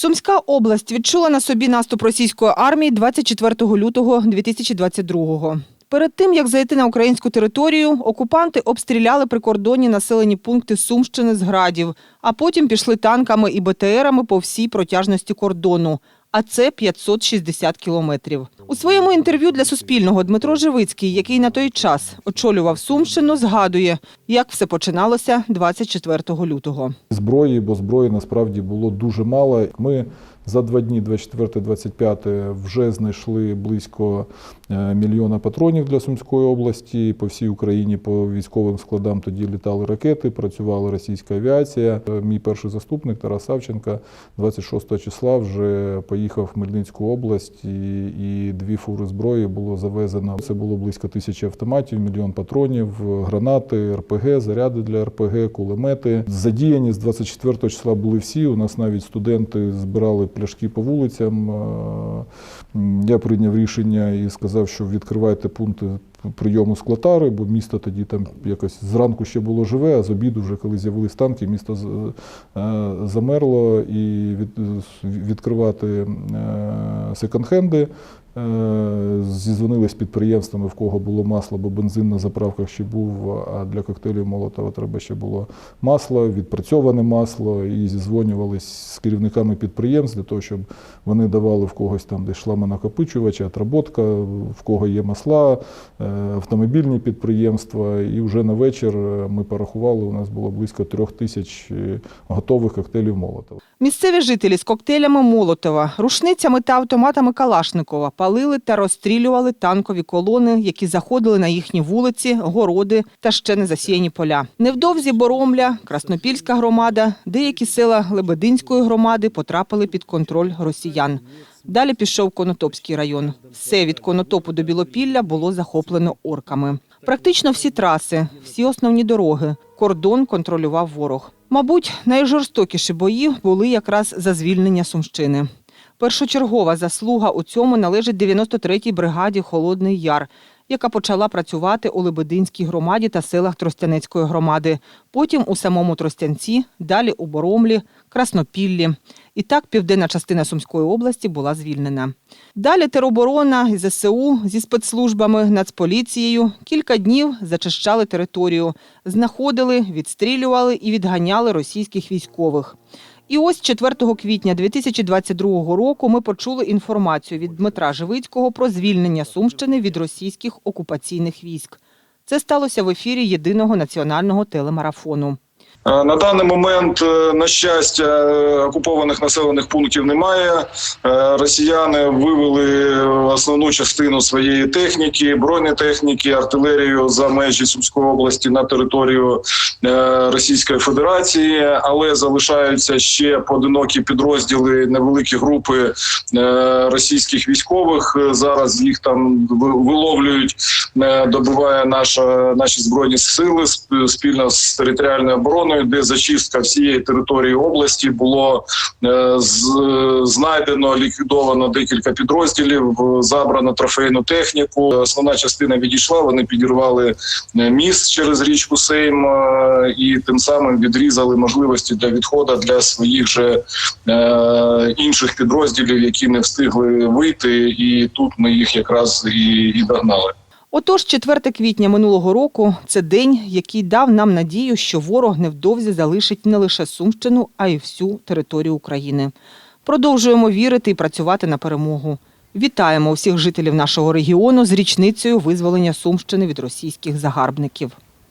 Сумська область відчула на собі наступ російської армії 24 лютого 2022-го. Перед тим, як зайти на українську територію, окупанти обстріляли прикордонні населені пункти Сумщини з градів, а потім пішли танками і БТРами по всій протяжності кордону. А це 560 кілометрів. У своєму інтерв'ю для Суспільного Дмитро Живицький, який на той час очолював Сумщину, згадує, як все починалося 24 лютого. зброї, бо зброї насправді було дуже мало. Ми за два дні, 24-25, вже знайшли близько е, мільйона патронів для Сумської області. По всій Україні по військовим складам тоді літали ракети, працювала російська авіація. Е, Мій перший заступник Тарас Савченка 26 числа вже поїхав в Хмельницьку область і, і дві фури зброї було завезено. Це було близько тисячі автоматів, мільйон патронів, гранати, РПГ, заряди для РПГ, кулемети. Задіяні з 24 числа були всі. У нас навіть студенти збирали пляшки по вулицям. Е, Я прийняв рішення і сказав, що відкривайте пункти прийому склотари, бо місто тоді там якось зранку ще було живе, а з обіду, вже коли з'явились танки, місто е, замерло і від, відкривати е, секонд-хенди. Е, Зізвонили з підприємствами, в кого було масло, бо бензин на заправках ще був, а для коктейлів Молотова треба ще було масло, відпрацьоване масло, і зізвонювались з керівниками підприємств для того, щоб вони давали в когось там, де шламонакопичувачі, отработка, в кого є масла, автомобільні підприємства. І вже на вечір е, ми порахували, у нас було близько трьох тисяч е, готових коктейлів Молотова. Місцеві жителі з коктейлями Молотова, рушницями та автоматами Калашникова палили та розстрілювали танкові колони, які заходили на їхні вулиці, городи та ще не засіяні поля. Невдовзі Боромля, Краснопільська громада, деякі села Лебединської громади потрапили під контроль росіян. Далі пішов Конотопський район. Все від Конотопу до Білопілля було захоплено орками. Практично всі траси, всі основні дороги. Кордон контролював ворог. Мабуть, найжорстокіші бої були якраз за звільнення Сумщини. Першочергова заслуга у цьому належить 93-й бригаді Холодний Яр, яка почала працювати у Лебединській громаді та селах Тростянецької громади, потім у самому Тростянці, далі у Боромлі, Краснопіллі. І так південна частина Сумської області була звільнена. Далі тероборона і ЗСУ зі спецслужбами, Нацполіцією кілька днів зачищали територію, знаходили, відстрілювали і відганяли російських військових. І ось 4 квітня 2022 року ми почули інформацію від Дмитра Живицького про звільнення Сумщини від російських окупаційних військ. Це сталося в ефірі єдиного національного телемарафону. Е, На даний момент, е, на щастя, е, окупованих населених пунктів немає. Росіяни вивели основну частину своєї техніки, бронетехніки, артилерію за межі Сумської області на територію Російської Федерації, але залишаються ще поодинокі підрозділи, невеликі групи російських військових. Зараз їх там виловлюють, добиває наша наші збройні сили сп- спільно з територіальною обороною, де зачистка всієї території області було е, знайдено, ліквідовано декілька підрозділів, забрано трофейну техніку. Основна частина відійшла. Вони підірвали е, міст через річку Сейм е, і тим самим відрізали можливості для відходу для своїх же інших підрозділів, які не встигли вийти. І тут ми їх якраз і, і догнали. Отож, 4 квітня минулого року це день, який дав нам надію, що ворог невдовзі залишить не лише Сумщину, а й всю територію України. Продовжуємо вірити і працювати на перемогу. Вітаємо усіх жителів нашого регіону з річницею визволення Сумщини від російських загарбників.